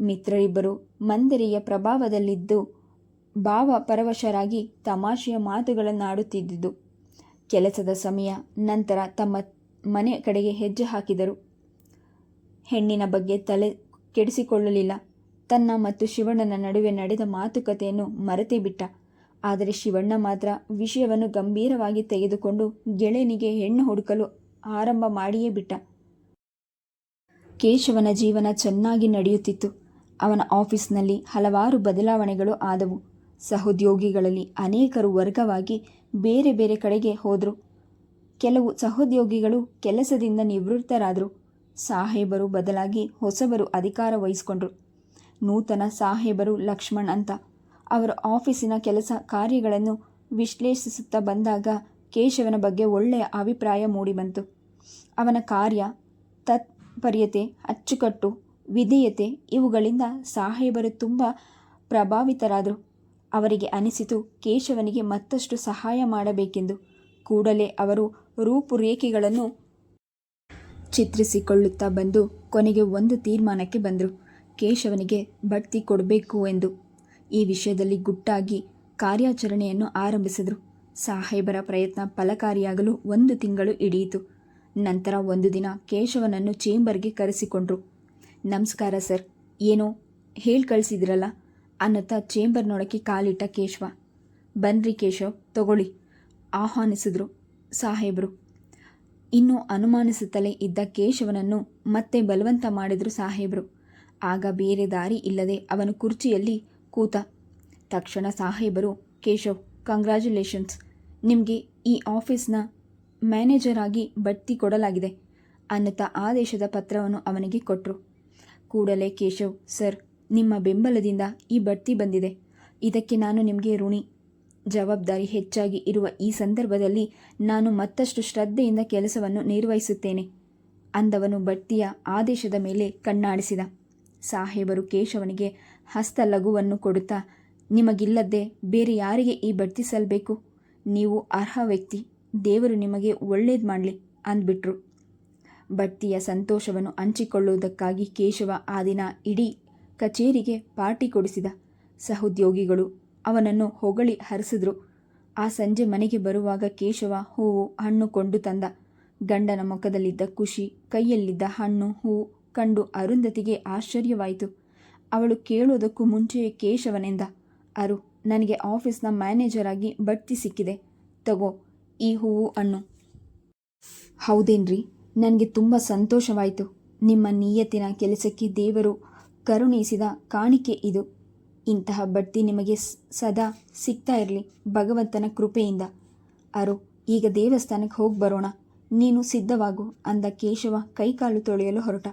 ಮಿತ್ರರಿಬ್ಬರು ಮಂದಿರೆಯ ಪ್ರಭಾವದಲ್ಲಿದ್ದು ಭಾವ ಪರವಶರಾಗಿ ತಮಾಷೆಯ ಮಾತುಗಳನ್ನಾಡುತ್ತಿದ್ದುದು ಕೆಲಸದ ಸಮಯ ನಂತರ ತಮ್ಮ ಮನೆ ಕಡೆಗೆ ಹೆಜ್ಜೆ ಹಾಕಿದರು. ಹೆಣ್ಣಿನ ಬಗ್ಗೆ ತಲೆ ಕೆಡಿಸಿಕೊಳ್ಳಲಿಲ್ಲ. ತನ್ನ ಮತ್ತು ಶಿವಣ್ಣನ ನಡುವೆ ನಡೆದ ಮಾತುಕತೆಯನ್ನು ಮರೆತೇ ಬಿಟ್ಟ. ಆದರೆ ಶಿವಣ್ಣ ಮಾತ್ರ ವಿಷಯವನ್ನು ಗಂಭೀರವಾಗಿ ತೆಗೆದುಕೊಂಡು ಗೆಳೆಯನಿಗೆ ಹೆಣ್ಣು ಹುಡುಕಲು ಆರಂಭ ಮಾಡಿಯೇ ಬಿಟ್ಟ. ಕೇಶವನ ಜೀವನ ಚೆನ್ನಾಗಿ ನಡೆಯುತ್ತಿತ್ತು. ಅವನ ಆಫೀಸ್ನಲ್ಲಿ ಹಲವಾರು ಬದಲಾವಣೆಗಳು ಆದವು. ಸಹೋದ್ಯೋಗಿಗಳಲ್ಲಿ ಅನೇಕರು ವರ್ಗವಾಗಿ ಬೇರೆ ಬೇರೆ ಕಡೆಗೆ ಹೋದರು. ಕೆಲವು ಸಹೋದ್ಯೋಗಿಗಳು ಕೆಲಸದಿಂದ ನಿವೃತ್ತರಾದರು. ಸಾಹೇಬರು ಬದಲಾಗಿ ಹೊಸಬರು ಅಧಿಕಾರ ವಹಿಸಿಕೊಂಡ್ರು. ನೂತನ ಸಾಹೇಬರು ಲಕ್ಷ್ಮಣ್ ಅಂತ. ಅವರ ಆಫೀಸಿನ ಕೆಲಸ ಕಾರ್ಯಗಳನ್ನು ವಿಶ್ಲೇಷಿಸುತ್ತಾ ಬಂದಾಗ ಕೇಶವನ ಬಗ್ಗೆ ಒಳ್ಳೆಯ ಅಭಿಪ್ರಾಯ ಮೂಡಿಬಂತು. ಅವನ ಕಾರ್ಯ, ತತ್ಪರ್ಯತೆ, ಅಚ್ಚುಕಟ್ಟು, ವಿಧೇಯತೆ ಇವುಗಳಿಂದ ಸಾಹೇಬರು ತುಂಬ ಪ್ರಭಾವಿತರಾದರು. ಅವರಿಗೆ ಅನಿಸಿತು ಕೇಶವನಿಗೆ ಮತ್ತಷ್ಟು ಸಹಾಯ ಮಾಡಬೇಕೆಂದು. ಕೂಡಲೇ ಅವರು ರೂಪುರೇಖೆಗಳನ್ನು ಚಿತ್ರಿಸಿಕೊಳ್ಳುತ್ತಾ ಬಂದು ಕೊನೆಗೆ ಒಂದು ತೀರ್ಮಾನಕ್ಕೆ ಬಂದರು. ಕೇಶವನಿಗೆ ಬಡ್ತಿ ಕೊಡಬೇಕು ಎಂದು. ಈ ವಿಷಯದಲ್ಲಿ ಗುಟ್ಟಾಗಿ ಕಾರ್ಯಾಚರಣೆಯನ್ನು ಆರಂಭಿಸಿದರು. ಸಾಹೇಬರ ಪ್ರಯತ್ನ ಫಲಕಾರಿಯಾಗಲು ಒಂದು ತಿಂಗಳು ಹಿಡಿಯಿತು. ನಂತರ ಒಂದು ದಿನ ಕೇಶವನನ್ನು ಚೇಂಬರ್ಗೆ ಕರೆಸಿಕೊಂಡ್ರು. ನಮಸ್ಕಾರ ಸರ್, ಏನೋ ಹೇಳಿ ಕಳಿಸಿದ್ರಲ್ಲ ಅನ್ನುತ್ತಾ ನೋಡೋಕ್ಕೆ ಕಾಲಿಟ್ಟ ಕೇಶವ. ಬನ್ರಿ ಕೇಶವ್, ತಗೊಳ್ಳಿ ಆಹ್ವಾನಿಸಿದ್ರು ಸಾಹೇಬರು. ಇನ್ನೂ ಅನುಮಾನಿಸುತ್ತಲೇ ಇದ್ದ ಕೇಶವನನ್ನು ಮತ್ತೆ ಬಲವಂತ ಮಾಡಿದರು ಸಾಹೇಬರು. ಆಗ ಬೇರೆ ದಾರಿ ಇಲ್ಲದೆ ಅವನು ಕುರ್ಚಿಯಲ್ಲಿ ಕೂತ. ತಕ್ಷಣ ಸಾಹೇಬರು, ಕೇಶವ್ ಕಂಗ್ರ್ಯಾಚುಲೇಷನ್ಸ್ ನಿಮಗೆ ಈ ಆಫೀಸ್ನ ಮ್ಯಾನೇಜರ್ ಆಗಿ ಬಡ್ತಿ ಕೊಡಲಾಗಿದೆ ಅನ್ನುತ್ತಾ ಆದೇಶದ ಪತ್ರವನ್ನು ಅವನಿಗೆ ಕೊಟ್ಟರು ಕೂಡಲೇ ಕೇಶವ್, ಸರ್, ನಿಮ್ಮ ಬೆಂಬಲದಿಂದ ಈ ಬಡ್ತಿ ಬಂದಿದೆ. ಇದಕ್ಕೆ ನಾನು ನಿಮಗೆ ಋಣಿ. ಜವಾಬ್ದಾರಿ ಹೆಚ್ಚಾಗಿ ಇರುವ ಈ ಸಂದರ್ಭದಲ್ಲಿ ನಾನು ಮತ್ತಷ್ಟು ಶ್ರದ್ಧೆಯಿಂದ ಕೆಲಸವನ್ನು ನಿರ್ವಹಿಸುತ್ತೇನೆ ಅಂದವನು ಬಡ್ತಿಯ ಆದೇಶದ ಮೇಲೆ ಕಣ್ಣಾಡಿಸಿದ. ಸಾಹೇಬರು ಕೇಶವನಿಗೆ ಹಸ್ತ ಲಘುವನ್ನು ಕೊಡುತ್ತಾ ನಿಮಗಿಲ್ಲದೆ ಬೇರೆ ಯಾರಿಗೆ ಈ ಬಡ್ತಿ ಸಲ್ಲಬೇಕು ನೀವು ಅರ್ಹ ವ್ಯಕ್ತಿ, ದೇವರು ನಿಮಗೆ ಒಳ್ಳೇದು ಮಾಡಲಿ ಅಂದ್ಬಿಟ್ರು. ಬಡ್ತಿಯ ಸಂತೋಷವನ್ನು ಹಂಚಿಕೊಳ್ಳುವುದಕ್ಕಾಗಿ ಕೇಶವ ಆ ದಿನ ಇಡೀ ಕಚೇರಿಗೆ ಪಾರ್ಟಿ ಕೊಡಿಸಿದ. ಸಹೋದ್ಯೋಗಿಗಳು ಅವನನ್ನು ಹೊಗಳಿ ಹರಿಸಿದ್ರು. ಆ ಸಂಜೆ ಮನೆಗೆ ಬರುವಾಗ ಕೇಶವ ಹೂವು ಹಣ್ಣು ಕೊಂಡು ತಂದ. ಗಂಡನ ಮುಖದಲ್ಲಿದ್ದ ಖುಷಿ, ಕೈಯಲ್ಲಿದ್ದ ಹಣ್ಣು, ಹೂವು ಕಂಡು ಅರುಂಧತಿಗೆ ಆಶ್ಚರ್ಯವಾಯಿತು. ಅವಳು ಕೇಳುವುದಕ್ಕೂ ಮುಂಚೆಯೇ ಕೇಶವನೆಂದ, ಅರು, ನನಗೆ ಆಫೀಸ್ನ ಮ್ಯಾನೇಜರ್ ಆಗಿ ಬಡ್ತಿ ಸಿಕ್ಕಿದೆ. ತಗೋ, ಈ ಹೂವು ಹಣ್ಣು ಹೌದೇನ್ರಿ, ನನಗೆ ತುಂಬ ಸಂತೋಷವಾಯಿತು. ನಿಮ್ಮ ನಿಯತ್ತಿನ ಕೆಲಸಕ್ಕೆ ದೇವರು ಕರುಣಿಸಿದ ಕಾಣಿಕೆ ಇದು. ಇಂತಹ ಬಡ್ತಿ ನಿಮಗೆ ಸದಾ ಸಿಗ್ತಾ ಇರಲಿ, ಭಗವಂತನ ಕೃಪೆಯಿಂದ. ಅರು, ಈಗ ದೇವಸ್ಥಾನಕ್ಕೆ ಹೋಗಿ ಬರೋಣ. ನೀನು ಸಿದ್ಧವಾಗು, ಅಂದ ಕೇಶವ ಕೈಕಾಲು ತೊಳೆಯಲು ಹೊರಟ.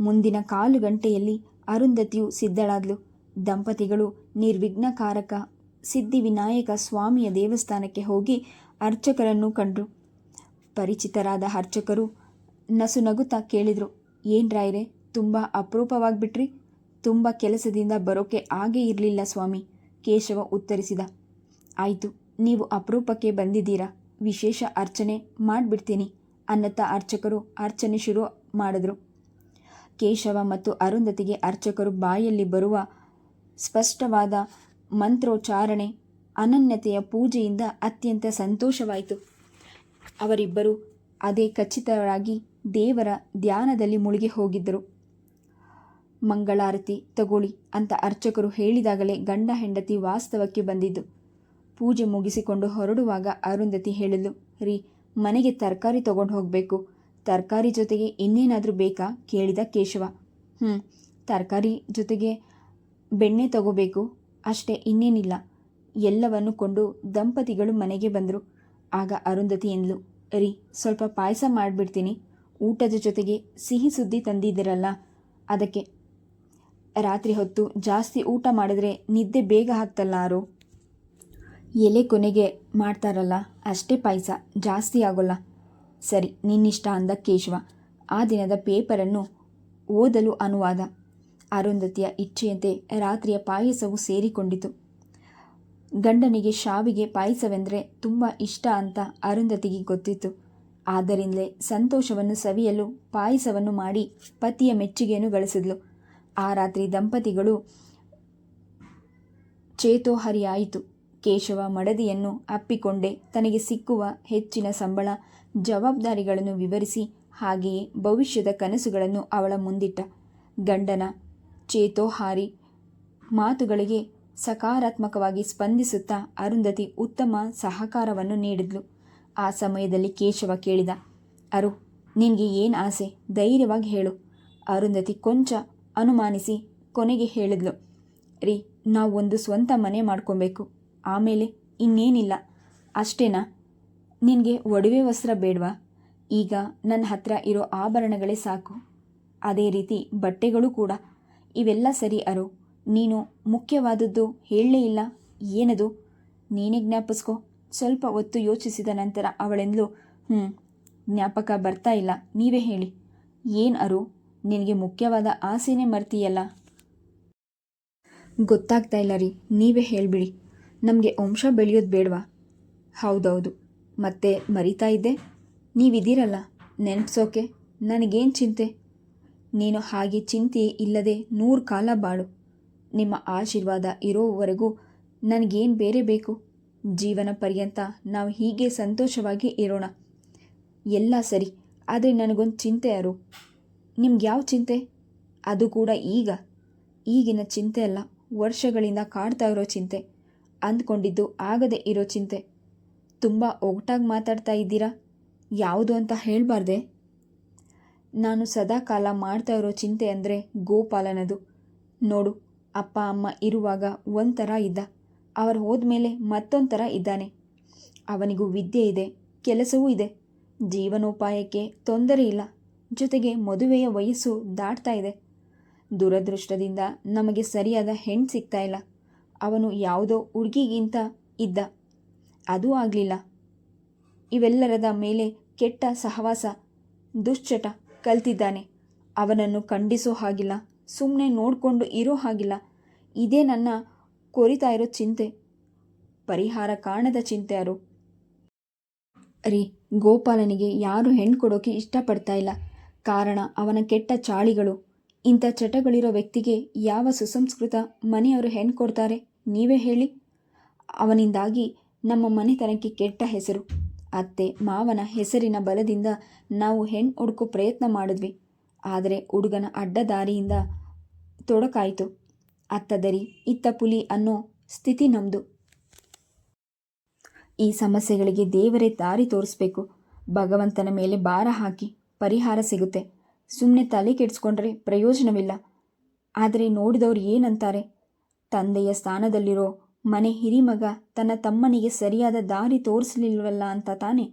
ಮುಂದಿನ ಕಾಲು ಗಂಟೆಯಲ್ಲಿ ಅರುಂಧತಿಯು ಸಿದ್ಧಳಾದ್ಲು. ದಂಪತಿಗಳು ನಿರ್ವಿಘ್ನಕಾರಕ ಸಿದ್ಧಿವಿನಾಯಕ ಸ್ವಾಮಿಯ ದೇವಸ್ಥಾನಕ್ಕೆ ಹೋಗಿ ಅರ್ಚಕರನ್ನು ಕಂಡ್ರು. ಪರಿಚಿತರಾದ ಅರ್ಚಕರು ನಸುನಗುತ್ತಾ ಕೇಳಿದರು, ಏನು ರಾಯ್ರೆ, ತುಂಬ ಅಪರೂಪವಾಗ್ಬಿಟ್ರಿ. ತುಂಬ ಕೆಲಸದಿಂದ ಬರೋಕೆ ಆಗೇ ಇರಲಿಲ್ಲ ಸ್ವಾಮಿ, ಕೇಶವ ಉತ್ತರಿಸಿದ. ಆಯಿತು, ನೀವು ಅಪರೂಪಕ್ಕೆ ಬಂದಿದ್ದೀರಾ. ವಿಶೇಷ ಅರ್ಚನೆ ಮಾಡಿಬಿಡ್ತೀನಿ, ಅನ್ನತ್ತ ಅರ್ಚಕರು ಅರ್ಚನೆ ಶುರು ಮಾಡಿದ್ರು. ಕೇಶವ ಮತ್ತು ಅರುಂಧತಿಗೆ ಅರ್ಚಕರು ಬಾಯಲ್ಲಿ ಬರುವ ಸ್ಪಷ್ಟವಾದ ಮಂತ್ರೋಚ್ಚಾರಣೆ, ಅನನ್ಯತೆಯ ಪೂಜೆಯಿಂದ ಅತ್ಯಂತ ಸಂತೋಷವಾಯಿತು. ಅವರಿಬ್ಬರು ಅದೇ ಖಚಿತರಾಗಿ ದೇವರ ಧ್ಯಾನದಲ್ಲಿ ಮುಳುಗಿ ಹೋಗಿದ್ದರು. ಮಂಗಳಾರತಿ ತಗೊಳ್ಳಿ ಅಂತ ಅರ್ಚಕರು ಹೇಳಿದಾಗಲೇ ಗಂಡ ಹೆಂಡತಿ ವಾಸ್ತವಕ್ಕೆ ಬಂದಿದ್ದು. ಪೂಜೆ ಮುಗಿಸಿಕೊಂಡು ಹೊರಡುವಾಗ ಅರುಂಧತಿ ಹೇಳಲು ರೀ, ಮನೆಗೆ ತರಕಾರಿ ತಗೊಂಡು ಹೋಗಬೇಕು. ತರಕಾರಿ ಜೊತೆಗೆ ಇನ್ನೇನಾದರೂ ಬೇಕಾ? ಕೇಳಿದ ಕೇಶವ. ಹ್ಞೂ ತರಕಾರಿ ಜೊತೆಗೆ ಬೆಣ್ಣೆ ತಗೋಬೇಕು. ಅಷ್ಟೇ, ಇನ್ನೇನಿಲ್ಲ. ಎಲ್ಲವನ್ನು ಕೊಂಡು ದಂಪತಿಗಳು ಮನೆಗೆ ಬಂದರು. ಆಗ ಅರುಂಧತಿ ಎಂದ್ಲು, ರೀ, ಸ್ವಲ್ಪ ಪಾಯಸ ಮಾಡಿಬಿಡ್ತೀನಿ. ಊಟದ ಜೊತೆಗೆ ಸಿಹಿ ಸುದ್ದಿ ತಂದಿದ್ದೀರಲ್ಲ, ಅದಕ್ಕೆ. ರಾತ್ರಿ ಹೊತ್ತು ಜಾಸ್ತಿ ಊಟ ಮಾಡಿದ್ರೆ ನಿದ್ದೆ ಬೇಗ ಹಾಕ್ತಲ್ಲ ಆರು? ಎಲೆ ಕೊನೆಗೆ ಮಾಡ್ತಾರಲ್ಲ, ಅಷ್ಟೇ ಪಾಯಸ, ಜಾಸ್ತಿ ಆಗೋಲ್ಲ. ಸರಿ, ನಿನ್ನಿಷ್ಟ ಅಂದ ಕೇಶವ. ಆ ದಿನದ ಪೇಪರನ್ನು ಓದಲು ಅನುವಾದ. ಅರುಂಧತಿಯ ಇಚ್ಛೆಯಂತೆ ರಾತ್ರಿಯ ಪಾಯಸವು ಸೇರಿಕೊಂಡಿತು. ಗಂಡನಿಗೆ ಶಾವಿಗೆ ಪಾಯಸವೆಂದರೆ ತುಂಬ ಇಷ್ಟ ಅಂತ ಅರುಂಧತಿಗೆ ಗೊತ್ತಿತ್ತು. ಆದ್ದರಿಂದಲೇ ಸಂತೋಷವನ್ನು ಸವಿಯಲು ಪಾಯಸವನ್ನು ಮಾಡಿ ಪತಿಯ ಮೆಚ್ಚುಗೆಯನ್ನು ಗಳಿಸಿದ್ಲು. ಆ ರಾತ್ರಿ ದಂಪತಿಗಳು ಚೇತೋಹರಿಯಾಯಿತು. ಕೇಶವ ಮಡದಿಯನ್ನು ಅಪ್ಪಿಕೊಂಡೇ ತನಗೆ ಸಿಕ್ಕುವ ಹೆಚ್ಚಿನ ಸಂಬಳ ಜವಾಬ್ದಾರಿಗಳನ್ನು ವಿವರಿಸಿ ಹಾಗೆಯೇ ಭವಿಷ್ಯದ ಕನಸುಗಳನ್ನು ಅವಳ ಮುಂದಿಟ್ಟ. ಗಂಡನ ಚೇತೋಹಾರಿ ಮಾತುಗಳಿಗೆ ಸಕಾರಾತ್ಮಕವಾಗಿ ಸ್ಪಂದಿಸುತ್ತಾ ಅರುಂಧತಿ ಉತ್ತಮ ಸಹಕಾರವನ್ನು ನೀಡಿದ್ಲು. ಆ ಸಮಯದಲ್ಲಿ ಕೇಶವ ಕೇಳಿದ, ಅರು, ನಿನಗೆ ಏನು ಆಸೆ? ಧೈರ್ಯವಾಗಿ ಹೇಳು. ಅರುಂಧತಿ ಕೊಂಚ ಅನುಮಾನಿಸಿ ಕೊನೆಗೆ ಹೇಳಿದ್ಲು, ರೀ, ನಾವು ಒಂದು ಸ್ವಂತ ಮನೆ ಮಾಡ್ಕೊಬೇಕು. ಆಮೇಲೆ ಇನ್ನೇನಿಲ್ಲ. ಅಷ್ಟೇನಾ? ನಿನಗೆ ಒಡವೆ ವಸ್ತ್ರ ಬೇಡವಾ? ಈಗ ನನ್ನ ಹತ್ರ ಇರೋ ಆಭರಣಗಳೇ ಸಾಕು. ಅದೇ ರೀತಿ ಬಟ್ಟೆಗಳು ಕೂಡ. ಇವೆಲ್ಲ ಸರಿ ಅರು. ನೀನು ಮುಖ್ಯವಾದದ್ದು ಹೇಳಲೇ ಇಲ್ಲ. ಏನದು? ನೀನೇ ಜ್ಞಾಪಿಸ್ಕೋ. ಸ್ವಲ್ಪ ಹೊತ್ತು ಯೋಚಿಸಿದ ನಂತರ ಅವಳೆಂದಲು ಹ್ಞೂ ಜ್ಞಾಪಕ ಬರ್ತಾ ಇಲ್ಲ. ನೀವೇ ಹೇಳಿ. ಏನು ಅರು? ನಿನಗೆ ಮುಖ್ಯವಾದ ಆಸೆನೇ ಮರ್ತೀಯಲ್ಲ? ಗೊತ್ತಾಗ್ತಾ ಇಲ್ಲ ರೀ. ನೀವೇ ಹೇಳಿಬಿಡಿ. ನಮಗೆ ವಂಶ ಬೆಳೆಯೋದು ಬೇಡವಾ? ಹೌದೌದು. ಮತ್ತೆ ಮರಿತಾ ಇದ್ದೆ. ನೀವಿದ್ದೀರಲ್ಲ? ನೆನಪಿಸೋಕೆ? ನನಗೇನು ಚಿಂತೆ? ನೀನು ಹಾಗೆ ಚಿಂತೆ ಇಲ್ಲದೆ ನೂರು ಕಾಲ ಬಾಳು. ನಿಮ್ಮ ಆಶೀರ್ವಾದ ಇರೋವರೆಗೂ ನನಗೇನು ಬೇರೆ ಬೇಕು? ಜೀವನ ಪರ್ಯಂತ ನಾವು ಹೀಗೆ ಸಂತೋಷವಾಗಿ ಇರೋಣ. ಎಲ್ಲ ಸರಿ, ಆದರೆ ನನಗೊಂದು ಚಿಂತೆ ಯಾರು? ನಿಮ್ಗೆ ಯಾವ ಚಿಂತೆ? ಅದು ಕೂಡ ಈಗ. ಈಗಿನ ಚಿಂತೆ ಅಲ್ಲ, ವರ್ಷಗಳಿಂದ ಕಾಡ್ತಾ ಇರೋ ಚಿಂತೆ. ಅಂದ್ಕೊಂಡಿದ್ದು ಆಗದೆ ಇರೋ ಚಿಂತೆ. ತುಂಬ ಒಗಟಾಗಿ ಮಾತಾಡ್ತಾ ಇದ್ದೀರಾ? ಯಾವುದು ಅಂತ ಹೇಳಬಾರ್ದೆ. ನಾನು ಸದಾ ಕಾಲ ಮಾಡ್ತಾ ಇರೋ ಚಿಂತೆ ಅಂದರೆ ಗೋಪಾಲನದು. ನೋಡು, ಅಪ್ಪ, ಅಮ್ಮ ಇರುವಾಗ ಒಂಥರ ಇದ್ದ. ಅವರು ಹೋದ್ಮೇಲೆ ಮತ್ತೊಂಥರ ಇದ್ದಾನೆ. ಅವನಿಗೂ ವಿದ್ಯೆ ಇದೆ, ಕೆಲಸವೂ ಇದೆ. ಜೀವನೋಪಾಯಕ್ಕೆ ತೊಂದರೆ ಇಲ್ಲ. ಜೊತೆಗೆ ಮದುವೆಯ ವಯಸ್ಸು ದಾಟ್ತಾ ಇದೆ. ದುರದೃಷ್ಟದಿಂದ ನಮಗೆ ಸರಿಯಾದ ಹೆಣ್ಣು ಸಿಗ್ತಾ ಇಲ್ಲ. ಅವನು ಯಾವುದೋ ಹುಡುಗಿಗಿಂತ ಇದ್ದ. ಅದೂ ಆಗಲಿಲ್ಲ. ಇವೆಲ್ಲರದ ಮೇಲೆ ಕೆಟ್ಟ ಸಹವಾಸ, ದುಶ್ಚಟ ಕಲ್ತಿದ್ದಾನೆ. ಅವನನ್ನು ಖಂಡಿಸೋ ಹಾಗಿಲ್ಲ ಸುಮ್ಮನೆ ನೋಡಿಕೊಂಡು ಇರೋ ಹಾಗಿಲ್ಲ. ಇದೇ ನನ್ನ ಕೊರಿತಾ ಇರೋ ಚಿಂತೆ, ಪರಿಹಾರ ಕಾಣದ ಚಿಂತೆ ಅರು ರೀ, ಗೋಪಾಲನಿಗೆ ಯಾರು ಹೆಣ್ಣು ಕೊಡೋಕೆ ಇಷ್ಟಪಡ್ತಾ ಇಲ್ಲ. ಕಾರಣ ಅವನ ಕೆಟ್ಟ ಚಾಳಿಗಳು. ಇಂಥ ಚಟಗಳಿರೋ ವ್ಯಕ್ತಿಗೆ ಯಾವ ಸುಸಂಸ್ಕೃತ ಮನೆಯವರು ಹೆಣ್ಣು ಕೊಡ್ತಾರೆ? ನೀವೇ ಹೇಳಿ. ಅವನಿಂದಾಗಿ ನಮ್ಮ ಮನೆತನಕ್ಕೆ ಕೆಟ್ಟ ಹೆಸರು. ಅತ್ತೆ, ಮಾವನ ಹೆಸರಿನ ಬಲದಿಂದ ನಾವು ಹೆಣ್ಣು ಹುಡುಕೋ ಪ್ರಯತ್ನ ಮಾಡಿದ್ವಿ. ಆದರೆ ಹುಡುಗನ ಅಡ್ಡದಾರಿಯಿಂದ ತೊಡಕಾಯಿತು. ಅತ್ತ ದರಿ, ಇತ್ತ ಪುಲಿ ಅನ್ನೋ ಸ್ಥಿತಿ ನಮ್ಮದು ಈ ಸಮಸ್ಯೆಗಳಿಗೆ ದೇವರೇ ದಾರಿ ತೋರಿಸ್ಬೇಕು. ಭಗವಂತನ ಮೇಲೆ ಭಾರ ಹಾಕಿ ಪರಿಹಾರ ಸಿಗುತ್ತೆ. ಸುಮ್ಮನೆ ತಲೆ ಕೆಡಿಸ್ಕೊಂಡ್ರೆ ಪ್ರಯೋಜನವಿಲ್ಲ. ಆದರೆ ನೋಡಿದವ್ರು ಏನಂತಾರೆ? ತಂದೆಯ ಸ್ಥಾನದಲ್ಲಿರೋ ಮನೆ ಹಿರಿಮಗ ತನ್ನ ತಮ್ಮನಿಗೆ ಸರಿಯಾದ ದಾರಿ ತೋರಿಸಲಿಲ್ವಲ್ಲ ಅಂತ ತಾನೆ?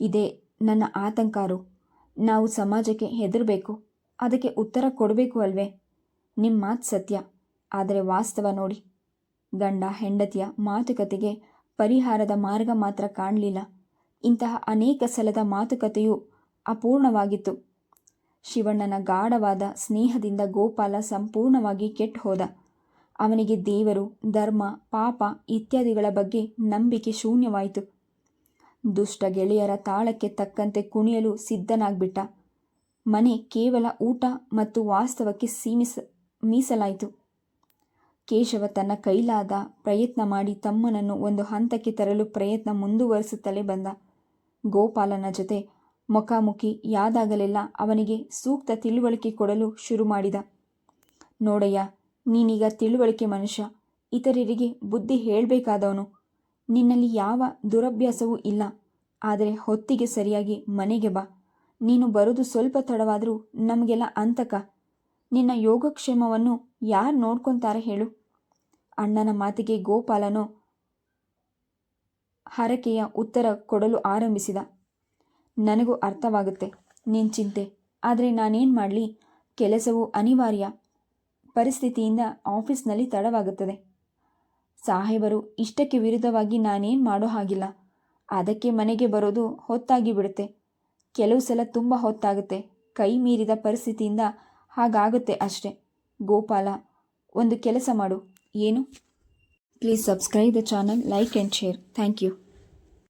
ಇದೇ ನನ್ನ ಆತಂಕಾರು. ನಾವು ಸಮಾಜಕ್ಕೆ ಹೆದರಬೇಕು. ಅದಕ್ಕೆ ಉತ್ತರ ಕೊಡಬೇಕು ಅಲ್ವೇ? ನಿಮ್ಮ ಮಾತು ಸತ್ಯ. ಆದರೆ ವಾಸ್ತವ ನೋಡಿ. ಗಂಡ ಹೆಂಡತಿಯ ಮಾತುಕತೆಗೆ ಪರಿಹಾರದ ಮಾರ್ಗ ಮಾತ್ರ ಕಾಣಲಿಲ್ಲ. ಇಂತಹ ಅನೇಕ ಸಲದ ಮಾತುಕತೆಯು ಅಪೂರ್ಣವಾಗಿತ್ತು. ಶಿವಣ್ಣನ ಗಾಢವಾದ ಸ್ನೇಹದಿಂದ ಗೋಪಾಲ ಸಂಪೂರ್ಣವಾಗಿ ಕೆಟ್ಟು ಹೋದ. ಅವನಿಗೆ ದೇವರು, ಧರ್ಮ, ಪಾಪ ಇತ್ಯಾದಿಗಳ ಬಗ್ಗೆ ನಂಬಿಕೆ ಶೂನ್ಯವಾಯಿತು. ದುಷ್ಟ ಗೆಳೆಯರ ತಾಳಕ್ಕೆ ತಕ್ಕಂತೆ ಕುಣಿಯಲು ಸಿದ್ಧನಾಗ್ಬಿಟ್ಟ. ಮನೆ ಕೇವಲ ಊಟ ಮತ್ತು ವಾಸ್ತವಕ್ಕೆ ಸೀಮಿಸ, ಮೀಸಲಾಯಿತು. ಕೇಶವ ತನ್ನ ಕೈಲಾದ ಪ್ರಯತ್ನ ಮಾಡಿ ತಮ್ಮನನ್ನು ಒಂದು ಹಂತಕ್ಕೆ ತರಲು ಪ್ರಯತ್ನ ಮುಂದುವರಿಸುತ್ತಲೇ ಬಂದ. ಗೋಪಾಲನ ಜೊತೆ ಮುಖಾಮುಖಿ ಯಾದಾಗಲೆಲ್ಲ ಅವನಿಗೆ ಸೂಕ್ತ ತಿಳುವಳಿಕೆ ಕೊಡಲು ಶುರು ಮಾಡಿದ. ನೋಡಯ್ಯ ನೀನೀಗ ತಿಳುವಳಿಕೆ ಮನುಷ್ಯ. ಇತರರಿಗೆ ಬುದ್ಧಿ ಹೇಳಬೇಕಾದವನು. ನಿನ್ನಲ್ಲಿ ಯಾವ ದುರಭ್ಯಾಸವೂ ಇಲ್ಲ. ಆದರೆ ಹೊತ್ತಿಗೆ ಸರಿಯಾಗಿ ಮನೆಗೆ ಬಾ. ನೀನು ಬರೋದು ಸ್ವಲ್ಪ ತಡವಾದರೂ ನಮಗೆಲ್ಲ ಅಂತಕ. ನಿನ್ನ ಯೋಗಕ್ಷೇಮವನ್ನು ಯಾರು ನೋಡ್ಕೊತಾರೆ ಹೇಳು. ಅಣ್ಣನ ಮಾತಿಗೆ ಗೋಪಾಲನು ಹರಕೆಯ ಉತ್ತರ ಕೊಡಲು ಆರಂಭಿಸಿದ. ನನಗೂ ಅರ್ಥವಾಗುತ್ತೆ ನಿನ್ನ ಚಿಂತೆ. ಆದರೆ ನಾನೇನು ಮಾಡಲಿ? ಕೆಲಸವು ಅನಿವಾರ್ಯ. ಪರಿಸ್ಥಿತಿಯಿಂದ ಆಫೀಸ್ನಲ್ಲಿ ತಡವಾಗುತ್ತದೆ. ಸಾಹೇಬರು, ಇಷ್ಟಕ್ಕೆ ವಿರುದ್ಧವಾಗಿ ನಾನೇನು ಮಾಡೋ ಹಾಗಿಲ್ಲ. ಅದಕ್ಕೆ ಮನೆಗೆ ಬರೋದು ಹೊತ್ತಾಗಿ ಬಿಡುತ್ತೆ. ಕೆಲವು ಸಲ ತುಂಬ ಹೊತ್ತಾಗುತ್ತೆ. ಕೈ ಮೀರಿದ ಪರಿಸ್ಥಿತಿಯಿಂದ ಹಾಗಾಗುತ್ತೆ ಅಷ್ಟೆ. ಗೋಪಾಲ, ಒಂದು ಕೆಲಸ ಮಾಡು. ಏನು? Please subscribe the channel, like and share. Thank you.